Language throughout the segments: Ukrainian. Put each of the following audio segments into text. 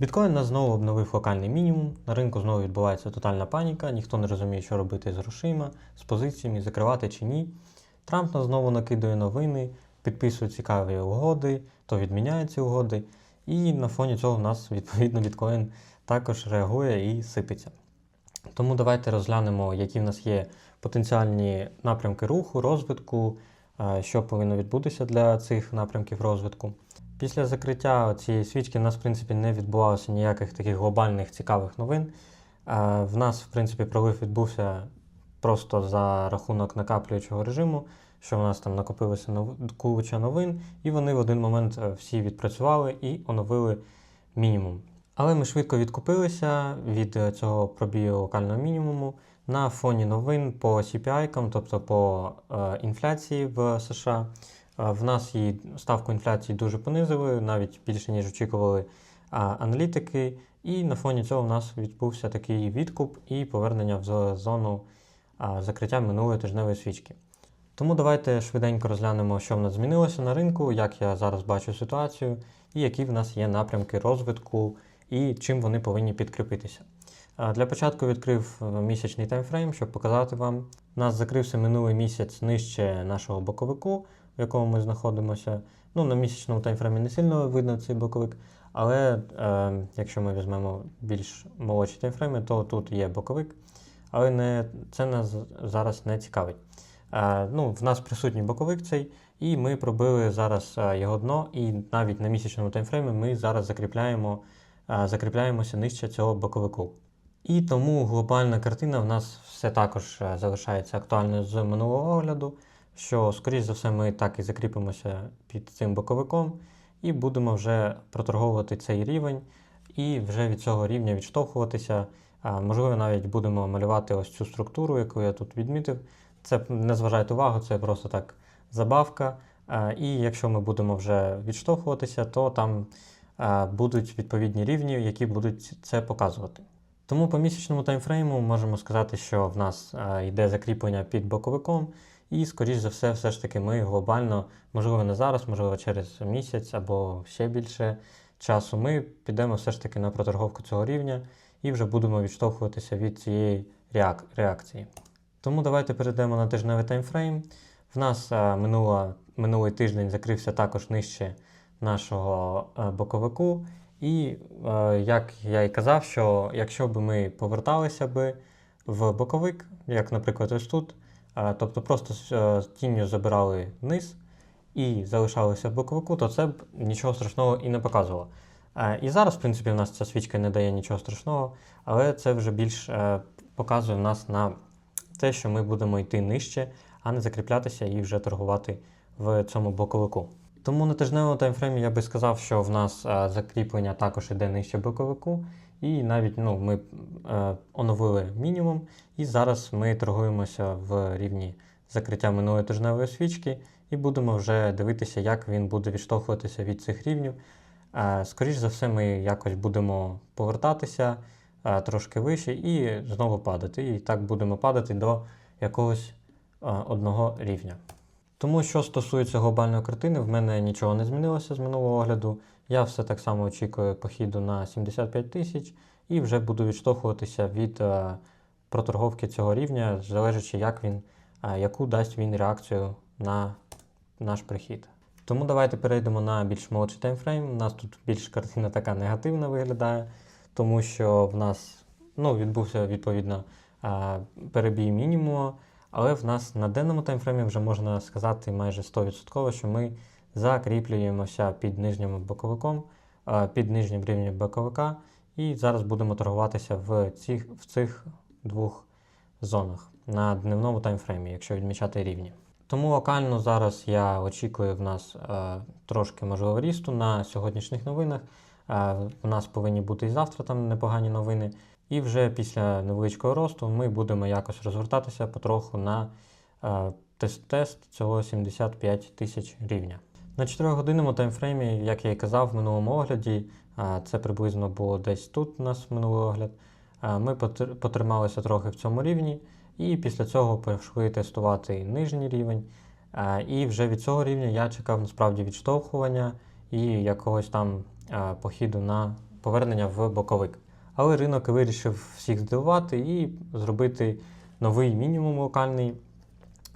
Біткоін нас знову обновив локальний мінімум, на ринку знову відбувається тотальна паніка, ніхто не розуміє, що робити з грошима, з позиціями, закривати чи ні. Трамп нас знову накидує новини, підписує цікаві угоди, то відміняє ці угоди. І на фоні цього в нас відповідно біткоін також реагує і сипеться. Тому давайте розглянемо, які в нас є потенціальні напрямки руху, розвитку, е, що повинно відбутися для цих напрямків розвитку. Після закриття цієї свічки в нас, в принципі, не відбувалося ніяких таких глобальних цікавих новин. Е, В нас, в принципі, пролив відбувся просто за рахунок накаплюючого режиму, що в нас там накопилося нов- куча новин, і вони в один момент е, всі відпрацювали і оновили мінімум. Але ми швидко відкупилися від е, цього пробію локального мінімуму на фоні новин по CPI, тобто по інфляції в США. В нас її ставку інфляції дуже понизили, навіть більше ніж очікували аналітики. І на фоні цього в нас відбувся такий відкуп і повернення в зону закриття минулої тижневої свічки. Тому давайте швиденько розглянемо, що в нас змінилося на ринку, як я зараз бачу ситуацію, і які в нас є напрямки розвитку, і чим вони повинні підкріпитися. Для початку відкрив е, місячний таймфрейм, щоб показати вам. У нас закрився минулий місяць нижче нашого боковику, в якому ми знаходимося. Ну, на місячному таймфреймі не сильно видно цей боковик, але е, якщо ми візьмемо більш молодші таймфрейми, то тут є боковик, але не, це нас зараз не цікавить. Е, ну, в нас присутній боковик цей, і ми пробили зараз е, його дно, і навіть на місячному таймфреймі ми зараз закріпляємо, е, закріпляємося нижче цього боковику. І тому глобальна картина в нас все також е, залишається актуальною з минулого огляду, що, скоріш за все, ми так і закріпимося під цим боковиком і будемо вже проторговувати цей рівень, і вже від цього рівня відштовхуватися. Можливо, навіть будемо малювати ось цю структуру, яку я тут відмітив. Це не зважайте увагу, це просто так забавка. І якщо ми будемо вже відштовхуватися, то там будуть відповідні рівні, які будуть це показувати. Тому по місячному таймфрейму можемо сказати, що в нас йде закріплення під боковиком, і, скоріш за все, все ж таки ми глобально, можливо, не зараз, можливо, через місяць або ще більше часу, ми підемо все ж таки на проторговку цього рівня і вже будемо відштовхуватися від цієї реак- реакції. Тому давайте перейдемо на тижневий таймфрейм. В нас е, минула, минулий тиждень закрився також нижче нашого е, боковику. І е, як я і казав, що якщо б ми поверталися би в боковик, як, наприклад, ось тут, тобто просто е, тінню забирали вниз і залишалися в боковику, то це б нічого страшного і не показувало. Е, і зараз, в принципі, в нас ця свічка не дає нічого страшного, але це вже більш е, показує нас на те, що ми будемо йти нижче, а не закріплятися і вже торгувати в цьому боковику. Тому на тижневому таймфреймі я би сказав, що в нас е, закріплення також іде нижче боковику, і навіть ну, ми е, оновили мінімум, і зараз ми торгуємося в рівні закриття минулої тижневої свічки, і будемо вже дивитися, як він буде відштовхуватися від цих рівнів. Е, скоріш за все, ми якось будемо повертатися е, трошки вище і знову падати. І так будемо падати до якогось е, одного рівня. Тому що стосується глобальної картини, в мене нічого не змінилося з минулого огляду. Я все так само очікую похіду на 75 тисяч і вже буду відштовхуватися від е, проторговки цього рівня, залежачи, як він, е, яку дасть він реакцію на наш прихід. Тому давайте перейдемо на більш молодший таймфрейм. У нас тут більш картина така негативна виглядає, тому що в нас ну, відбувся відповідно е, перебій мінімуму. Але в нас на денному таймфреймі вже можна сказати майже 100%, що ми закріплюємося під нижнім боковиком, е, під нижнім рівнем боковика, і зараз будемо торгуватися в цих, в цих двох зонах на дневному таймфреймі, якщо відмічати рівні. Тому локально зараз я очікую в нас е, трошки можливо рісту на сьогоднішніх новинах. Е, у нас повинні бути і завтра там непогані новини. І вже після невеличкого росту ми будемо якось розвертатися потроху на тест-тест цього 75 тисяч рівня. На 4-годинному таймфреймі, як я і казав в минулому огляді, е, це приблизно було десь тут у нас минулий огляд. е, Ми потрималися трохи в цьому рівні, і після цього пішли тестувати нижній рівень. Е, І вже від цього рівня я чекав насправді відштовхування і якогось там похіду на повернення в боковик. Але ринок вирішив всіх здивувати і зробити новий мінімум локальний.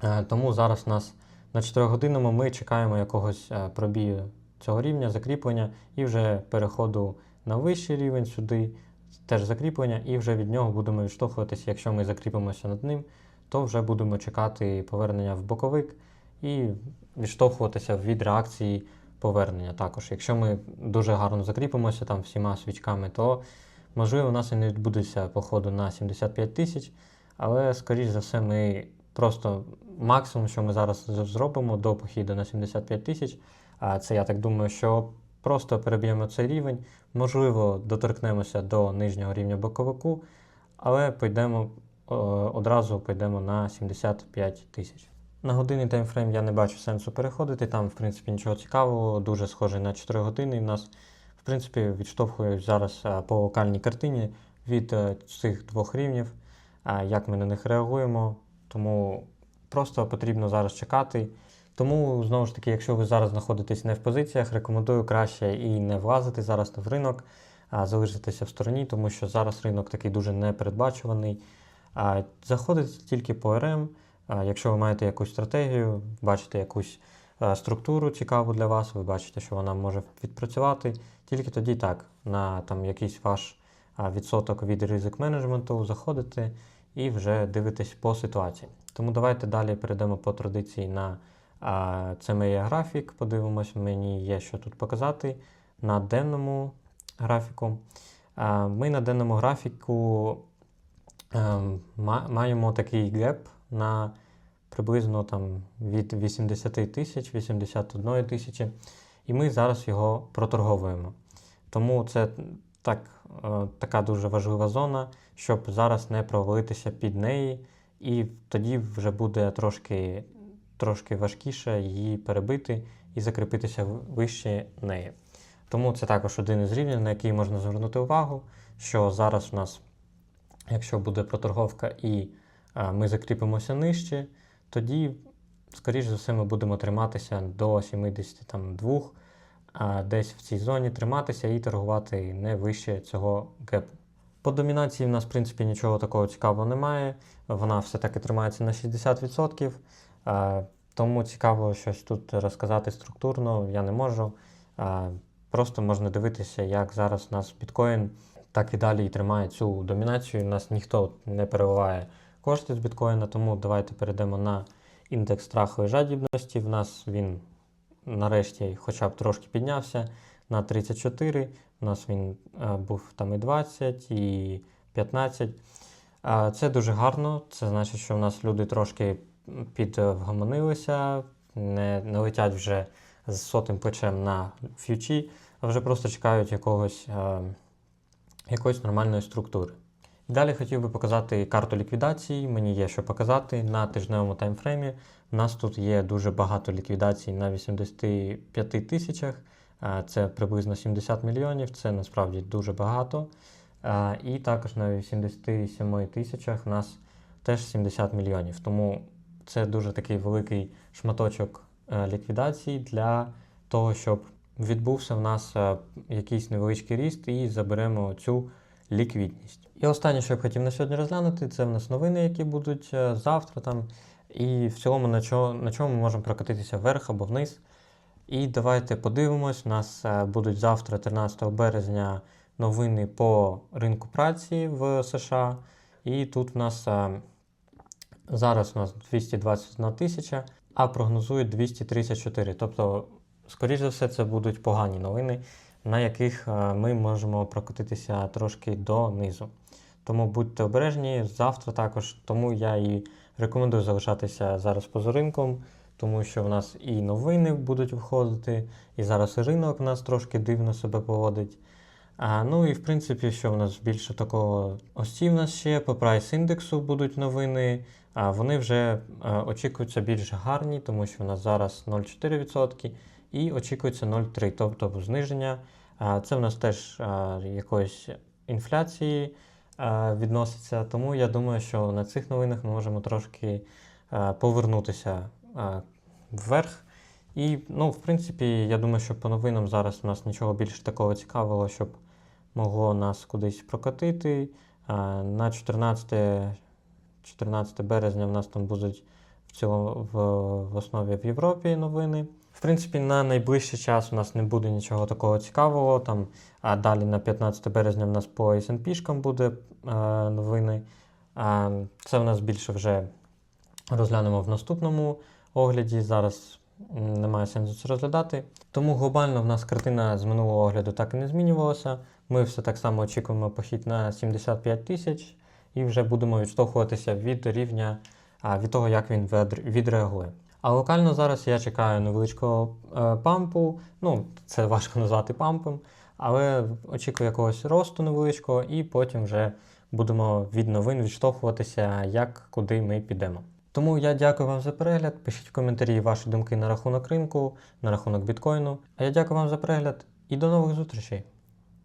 Е, Тому зараз нас на 4 годинному ми чекаємо якогось е, пробію цього рівня, закріплення і вже переходу на вищий рівень сюди, теж закріплення, і вже від нього будемо відштовхуватися. Якщо ми закріпимося над ним, то вже будемо чекати повернення в боковик і відштовхуватися від реакції повернення також. Якщо ми дуже гарно закріпимося там всіма свічками, то можливо у нас і не відбудеться походу на 75 тисяч, але скоріш за все ми просто максимум, що ми зараз зробимо до похіду на 75 тисяч, а це я так думаю, що просто переб'ємо цей рівень, можливо, доторкнемося до нижнього рівня боковику, але пойдемо одразу пойдемо на 75 тисяч. На годинний таймфрейм я не бачу сенсу переходити. Там, в принципі, нічого цікавого, дуже схожий на 4 години. У нас, принципі, відштовхують зараз е, по локальній картині від е, цих двох рівнів, як ми на них реагуємо. Тому просто потрібно зараз чекати. Тому, знову ж таки, якщо ви зараз знаходитесь не в позиціях, рекомендую краще і не влазити зараз в ринок, а залишитися в стороні, тому що зараз ринок такий дуже непередбачуваний. Заходите тільки по РМ. Якщо ви маєте якусь стратегію, бачите якусь е, структуру цікаву для вас, ви бачите, що вона може відпрацювати, тільки тоді так, на там, якийсь ваш відсоток від ризик менеджменту заходите і вже дивитесь по ситуації. Тому давайте далі перейдемо по традиції на а, це моє графік. Подивимось, мені є що тут показати на денному графіку. А, Ми на денному графіку ем, ма- маємо такий геп на приблизно там від 80 тисяч, 81 тисячі, і ми зараз його проторговуємо. Тому це так, е, така дуже важлива зона, щоб зараз не провалитися під неї, і тоді вже буде трошки, трошки важкіше її перебити і закріпитися вище неї. Тому це також один із рівнів, на який можна звернути увагу, що зараз у нас, якщо буде проторговка і ми закріпимося нижче, тоді, скоріш за все, ми будемо триматися до 72, а десь в цій зоні триматися і торгувати не вище цього гепу. По домінації в нас, в принципі, нічого такого цікавого немає. Вона все-таки тримається на 60%. а, Тому цікаво щось тут розказати структурно я не можу. Просто можна дивитися, як зараз у нас біткоін так і далі і тримає цю домінацію. Нас ніхто не переливає кошти з біткоїна, тому давайте перейдемо на індекс страху і жадібності. В нас він нарешті хоча б трошки піднявся на 34. У нас він е, був там і 20, і 15. А, Це дуже гарно. Це значить, що в нас люди трошки підвгомонилися, не, не летять вже з сотим плечем на ф'ючі, а вже просто чекають якогось, е, якоїсь нормальної структури. Далі хотів би показати карту ліквідації. Мені є що показати на тижневому таймфреймі. У нас тут є дуже багато ліквідацій на 85 тисячах. Е, Це приблизно 70 мільйонів, це насправді дуже багато. Е, І також на 87 тисячах у нас теж 70 мільйонів. Тому це дуже такий великий шматочок е, ліквідації для того, щоб відбувся в нас якийсь невеличкий ріст і заберемо цю ліквідність. І останнє, що я б хотів на сьогодні розглянути, це в нас новини, які будуть е, завтра там. І в цілому на чому, на чому ми можемо прокатитися вверх або вниз. І давайте подивимось. У нас е, будуть завтра, 13 березня, новини по ринку праці в США. І тут у нас е, зараз у нас 221 тисяча, а прогнозують 234. Тобто, скоріш за все, це будуть погані новини, на яких е, ми можемо прокотитися трошки донизу. Тому будьте обережні завтра також. Тому я і рекомендую залишатися зараз поза ринком, тому що в нас і новини будуть виходити, і зараз і ринок в нас трошки дивно себе поводить. А, ну і в принципі, що в нас більше такого ось ці в нас ще по прайс індексу будуть новини. А вони вже е, очікуються більш гарні, тому що в нас зараз 0,4% і очікується 0,3%, тобто зниження. Це в нас теж якоїсь інфляції відноситься. Тому я думаю, що на цих новинах ми можемо трошки повернутися вверх. І, ну, в принципі, я думаю, що по новинам зараз у нас нічого більш такого цікавого, щоб могло нас кудись прокатити. На 14, 14 березня в нас там будуть в цілому в, в основі в Європі новини. В принципі, на найближчий час у нас не буде нічого такого цікавого. Там, а далі на 15 березня в нас по S&P буде е, новини. А, це в нас більше вже розглянемо в наступному огляді. Зараз немає сенсу це розглядати. Тому глобально в нас картина з минулого огляду так і не змінювалася. Ми все так само очікуємо похід на 75 тисяч і вже будемо відштовхуватися від рівня а, від того, як він відреагує. А локально зараз я чекаю невеличкого е, пампу. Ну, це важко назвати пампом, але очікую якогось росту невеличкого, і потім вже будемо від новин відштовхуватися, як куди ми підемо. Тому я дякую вам за перегляд. Пишіть в коментарі ваші думки на рахунок ринку, на рахунок біткоїну. А я дякую вам за перегляд і до нових зустрічей!